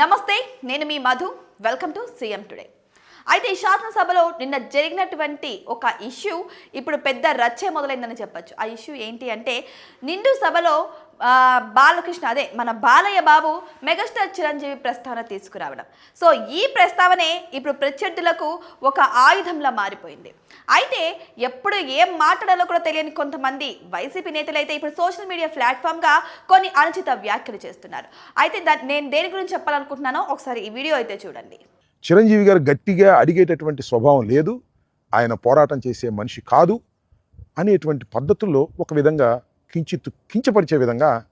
నమస్తే నేను మీ Madhu. Welcome to CM today అయితే ఈ శాసనసభలో నిన్న జరిగినటువంటి ఒక ఇష్యూ ఇప్పుడు పెద్ద రచ్చే మొదలైందని చెప్పొచ్చు. ఆ ఇష్యూ ఏంటి అంటే నిండు సభలో బాలకృష్ణ అదే మన బాలయ్య బాబు మెగాస్టార్ చిరంజీవి ప్రస్తావన తీసుకురావడం. సో ఈ ప్రస్తావనే ఇప్పుడు ప్రత్యర్థులకు ఒక ఆయుధంలా మారిపోయింది. అయితే ఎప్పుడు ఏం మాట్లాడాలో కూడా తెలియని కొంతమంది వైసీపీ నేతలు అయితే ఇప్పుడు సోషల్ మీడియా ప్లాట్ఫామ్గా కొన్ని అనుచిత వ్యాఖ్యలు చేస్తున్నారు. అయితే దా నేను దేని గురించి చెప్పాలనుకుంటున్నానో ఒకసారి ఈ వీడియో అయితే చూడండి. చిరంజీవి గారు గట్టిగా అడిగేటటువంటి స్వభావం లేదు. ఆయన పోరాటం చేసే మనిషి కాదు అనేటువంటి పద్ధతుల్లో ఒక విధంగా కించిత్ కించపరిచే విధంగా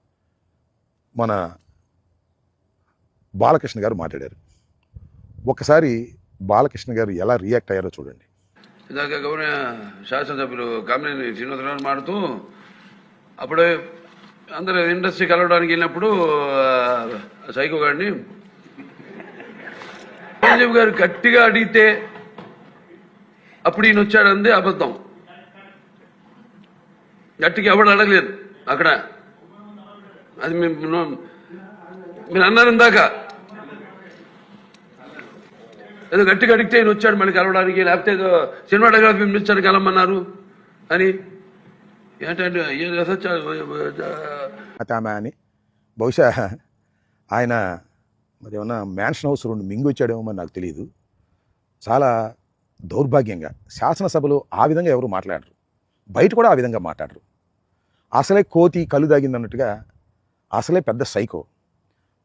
మన బాలకృష్ణ గారు మాట్లాడారు. ఒకసారి బాలకృష్ణ గారు ఎలా రియాక్ట్ అయ్యారో చూడండి. ఇందాక గౌరవ శాసనసభ్యులు కామినేని శ్రీనివాసరావు మాడుతూ అప్పుడే అందరూ ఇండస్ట్రీ కలవడానికి వెళ్ళినప్పుడు సైకో గారిని చిరంజీవి గారు గట్టిగా అడిగితే అప్పుడు ఈయన వచ్చాడంది అబద్ధం. గట్టిగా ఎవడు అడగలేదు. అక్కడ. అది మేము మీరు అన్నారు ఇందాక. ఏదో గట్టిగా అడిగితే ఆయన వచ్చాడు మళ్ళీ కలవడానికి లేకపోతే ఏదో సినిమాటోగ్రఫీ పిలిచారు కలవమన్నారు అని. ఏంటంటే ఆమె అని బహుశా ఆయన మరి ఏమన్నా మ్యాన్షన్ హౌస్ రెండు మింగొచ్చాడేమో మరి నాకు తెలియదు చాలా దౌర్భాగ్యంగా శాసనసభలో ఆ విధంగా ఎవరు మాట్లాడరు. బయట కూడా ఆ విధంగా మాట్లాడరు. అసలే కోతి కళ్ళు దాగింది అన్నట్టుగా అసలే పెద్ద సైకో.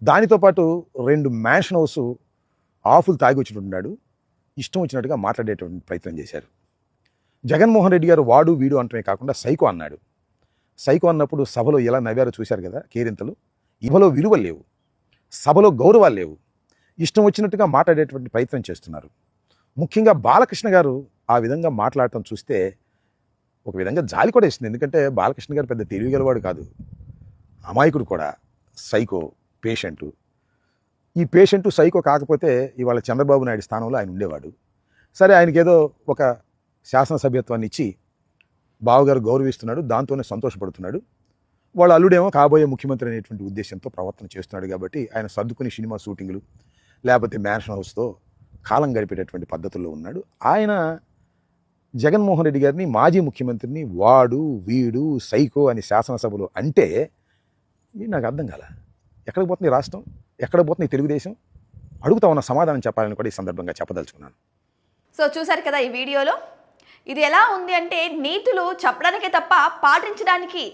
దానితో పాటు రెండు మ్యాన్షన్ హౌస్ ఆఫులు తాగి వచ్చినట్టున్నాడు. ఇష్టం వచ్చినట్టుగా మాట్లాడేటువంటి ప్రయత్నం చేశారు. జగన్మోహన్ రెడ్డి గారు వాడు వీడు అంటమే కాకుండా సైకో అన్నాడు. సైకో అన్నప్పుడు సభలో ఎలా నవ్వారో చూశారు కదా కేరింతలు. ఇవలో విలువలు లేవు. సభలో గౌరవాలు లేవు. ఇష్టం వచ్చినట్టుగా మాట్లాడేటువంటి ప్రయత్నం చేస్తున్నారు. ముఖ్యంగా బాలకృష్ణ గారు ఆ విధంగా మాట్లాడటం చూస్తే ఒక విధంగా జాలి కూడా ఇస్తుంది ఎందుకంటే బాలకృష్ణ గారు పెద్ద తెలివిగలవాడు కాదు. అమాయకుడు కూడా. Psycho patient. ఈ పేషెంటు సైకో కాకపోతే ఇవాళ చంద్రబాబు నాయుడు స్థానంలో ఆయన ఉండేవాడు. సరే ఆయనకి ఏదో ఒక శాసనసభ్యత్వాన్ని ఇచ్చి బావగారు గౌరవిస్తున్నాడు. దాంతోనే సంతోషపడుతున్నాడు. వాళ్ళ అల్లుడేమో కాబోయే ముఖ్యమంత్రి అనేటువంటి ఉద్దేశంతో ప్రవర్తన చేస్తున్నాడు కాబట్టి ఆయన సర్దుకుని సినిమా షూటింగ్లు లేకపోతే మ్యాన్షన్ హౌస్తో కాలం గడిపేటటువంటి పద్ధతుల్లో ఉన్నాడు. ఆయన జగన్మోహన్ రెడ్డి గారిని మాజీ ముఖ్యమంత్రిని వాడు వీడు సైకో అని శాసనసభలో అంటే నాకు అర్థం కాల. ఎక్కడికి పోతుంది రాష్ట్రం? ఎక్కడికి పోతుంది తెలుగుదేశం? అడుగుతా ఉన్న సమాధానం చెప్పాలని కూడా ఈ సందర్భంగా చెప్పదలుచుకున్నాను. సో చూసారు కదా ఈ వీడియోలో? ఇది ఎలా ఉంది అంటే నీతులు చెప్పడానికే తప్ప పాటించడానికి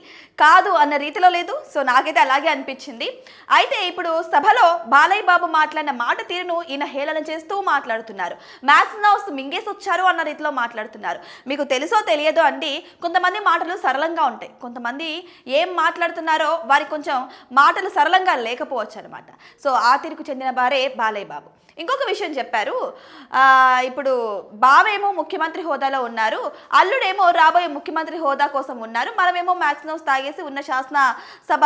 కాదు అన్న రీతిలో లేదు. సో నాకైతే అలాగే అనిపించింది. అయితే ఇప్పుడు సభలో బాలయ్య బాబు మాట్లాడిన మాట తీరును ఈయన హేళన చేస్తూ మాట్లాడుతున్నారు. మ్యాథ్స్ నౌస్ మింగేసి వచ్చారు అన్న రీతిలో మాట్లాడుతున్నారు. మీకు తెలుసో తెలియదో అండి కొంతమంది మాటలు సరళంగా ఉంటాయి. కొంతమంది ఏం మాట్లాడుతున్నారో వారికి కొంచెం మాటలు సరళంగా లేకపోవచ్చు అనమాట సో ఆ తీరుకు చెందిన వారే బాలయ్య బాబు ఇంకొక విషయం చెప్పారు. ఇప్పుడు బావేమో ముఖ్యమంత్రి హోదాలో ఉన్నారు. అల్లుడేమో రాబోయే ముఖ్యమంత్రి హోదా కోసం ఉన్నారు. మనమేమో మ్యాక్సిమం తాగేసి ఉన్న శాసన సభ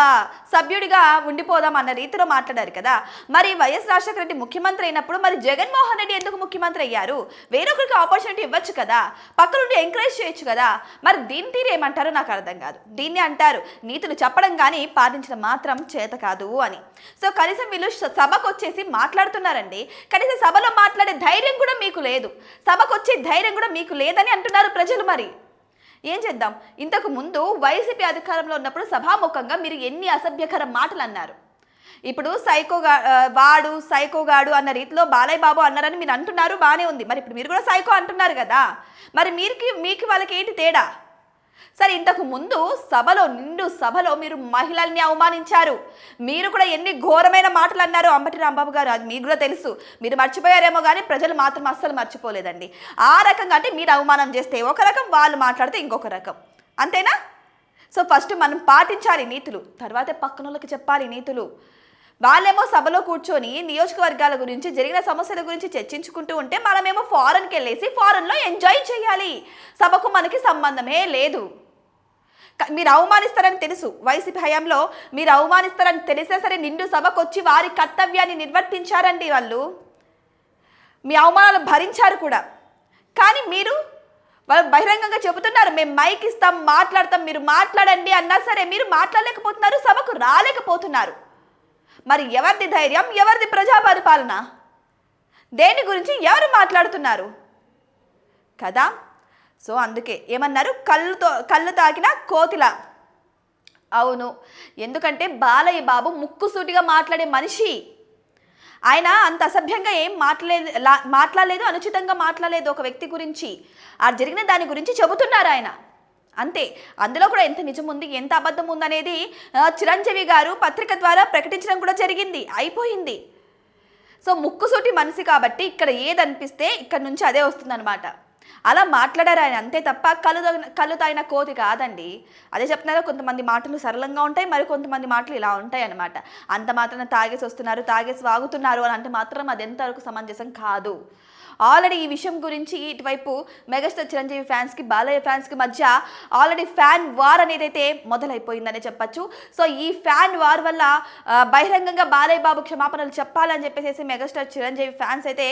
సభ్యుడిగా ఉండిపోదాం అన్న రీతిలో మాట్లాడారు కదా. మరి వైఎస్ రాజశేఖర రెడ్డి ముఖ్యమంత్రి అయినప్పుడు మరి జగన్మోహన్ రెడ్డి ఎందుకు ముఖ్యమంత్రి అయ్యారు? వేరొకరికి ఆపర్చునిటీ ఇవ్వచ్చు కదా. పక్కనుండి ఎంకరేజ్ చేయొచ్చు కదా. మరి దీని తీరు ఏమంటారో నాకు అర్థం కాదు. దీన్ని అంటారు నీతులు చెప్పడం కానీ పాటించడం మాత్రం చేత కాదు అని. సో కనీసం వీళ్ళు సభకు వచ్చేసి మాట్లాడుతున్నారండి. కనీసం సభలో మాట్లాడే ధైర్యం కూడా మీకు లేదు. సభకు వచ్చే ధైర్యం కూడా మీకు లేదని అంటున్నారు ప్రజలు మరి. ఏం చేద్దాం? ఇంతకు ముందు వైసీపీ అధికారంలో ఉన్నప్పుడు సభాముఖంగా మీరు ఎన్ని అసభ్యకర మాటలు అన్నారు ఇప్పుడు సైకోగా వాడు సైకోగాడు అన్న రీతిలో బాలయ్య బాబు అన్నారని మీరు అంటున్నారు బాగానే ఉంది. మరి ఇప్పుడు మీరు కూడా సైకో అంటున్నారు కదా. మరి మీరుకి మీకు వాళ్ళకి ఏంటి తేడా? సరే ఇంతకు ముందు సభలో నిండు సభలో మీరు మహిళల్ని అవమానించారు. మీరు కూడా ఎన్ని ఘోరమైన మాటలు అన్నారు అంబటి రాంబాబు గారు. అది మీకు కూడా తెలుసు. మీరు మర్చిపోయారేమో కానీ ప్రజలు మాత్రం అస్సలు మర్చిపోలేదండి. ఆ రకంగా అంటే మీరు అవమానం చేస్తే ఒక రకం వాళ్ళు మాట్లాడితే ఇంకొక రకం. అంతేనా? సో ఫస్ట్ మనం పాటించాలి నీతులు. తర్వాత పక్కన వాళ్ళకి చెప్పాలి నీతులు. వాళ్ళేమో సభలో కూర్చొని నియోజకవర్గాల గురించి జరిగిన సమస్యల గురించి చర్చించుకుంటూ ఉంటే మనమేమో ఫారెన్కి వెళ్ళేసి ఫారెన్లో ఎంజాయ్ చేయాలి. సభకు మనకి సంబంధమే లేదు. మీరు అవమానిస్తారని తెలుసు. వైసీపీ హయాంలో మీరు అవమానిస్తారని తెలిసే సరే నిండు సభకు వచ్చి వారి కర్తవ్యాన్ని నిర్వర్తించారండి వాళ్ళు. మీ అవమానాలు భరించారు కూడా. కానీ మీరు వాళ్ళు బహిరంగంగా చెబుతున్నారు మేము మైక్ ఇస్తాం మాట్లాడతాం మీరు మాట్లాడండి అన్నా సరే మీరు మాట్లాడలేకపోతున్నారు సభకు రాలేకపోతున్నారు. మరి ఎవరిది ధైర్యం ఎవరిది ప్రజా పరిపాలన? దేని గురించి ఎవరు మాట్లాడుతున్నారు? కదా? సో అందుకే ఏమన్నారు? కళ్ళుతో కళ్ళు తాకిన కోతిల అవును. ఎందుకంటే బాలయ్య బాబు ముక్కుసూటిగా మాట్లాడే మనిషి. ఆయన అంత అసభ్యంగా ఏం మాట్లాడలేదు లా- మాట్లాడలేదు అనుచితంగా మాట్లాడలేదు ఒక వ్యక్తి గురించి. ఆ జరిగిన దాని గురించి చెబుతున్నారు ఆయన. అంతే. అందులో కూడా ఎంత నిజం ఉంది ఎంత అబద్ధం ఉందనేది చిరంజీవి గారు పత్రిక ద్వారా ప్రకటించడం కూడా జరిగింది అయిపోయింది. సో ముక్కుసూటి మనిషి కాబట్టి ఇక్కడ ఏదనిపిస్తే ఇక్కడ నుంచి అదే వస్తుందన్నమాట. అలా మాట్లాడారు ఆయన అంతే తప్ప కళ్ళు తాగిన కళ్ళు తాగిన కోతి కాదండి. అదే చెప్తున్నారో కొంతమంది మాటలు సరళంగా ఉంటాయి మరి కొంతమంది మాటలు ఇలా ఉంటాయి అన్నమాట. అంత మాత్రం తాగేసి వస్తున్నారు తాగేసి వాగుతున్నారు అని అంటే మాత్రం అది ఎంతవరకు సమంజసం కాదు. ఆల్రెడీ ఈ విషయం గురించి ఇటువైపు మెగాస్టార్ చిరంజీవి ఫ్యాన్స్కి బాలయ్య ఫ్యాన్స్కి మధ్య ఆల్రెడీ ఫ్యాన్ వార్ అనేది అయితే మొదలైపోయిందనే చెప్పచ్చు. సో ఈ ఫ్యాన్ వార్ వల్ల బహిరంగంగా బాలయ్య బాబు క్షమాపణలు చెప్పాలని చెప్పేసి మెగాస్టార్ చిరంజీవి ఫ్యాన్స్ అయితే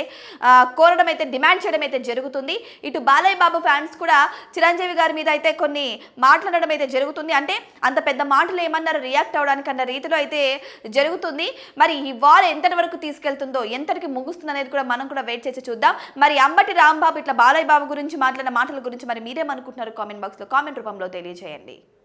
కోరడం అయితే డిమాండ్ చేయడం అయితే జరుగుతుంది. ఇటు బాలయ్య బాబు ఫ్యాన్స్ కూడా చిరంజీవి గారి మీద అయితే కొన్ని మాట్లాడడం అయితే జరుగుతుంది. అంటే అంత పెద్ద మాటలు ఏమన్నారు రియాక్ట్ అవ్వడానికి అన్న రీతిలో అయితే జరుగుతుంది. మరి ఈ వార్ ఎంతటి వరకు తీసుకెళ్తుందో ఎంతటికి ముగుస్తుంది అనేది కూడా మనం కూడా వెయిట్ చేసి చూద్దాం. మరి అంబటి రాంబాబు ఇట్లా బాలయ్య బాబు గురించి మాట్లాడిన మాటల గురించి మరి మీరేమనుకుంటున్నారు కామెంట్ బాక్స్లో కామెంట్ రూపంలో తెలియజేయండి.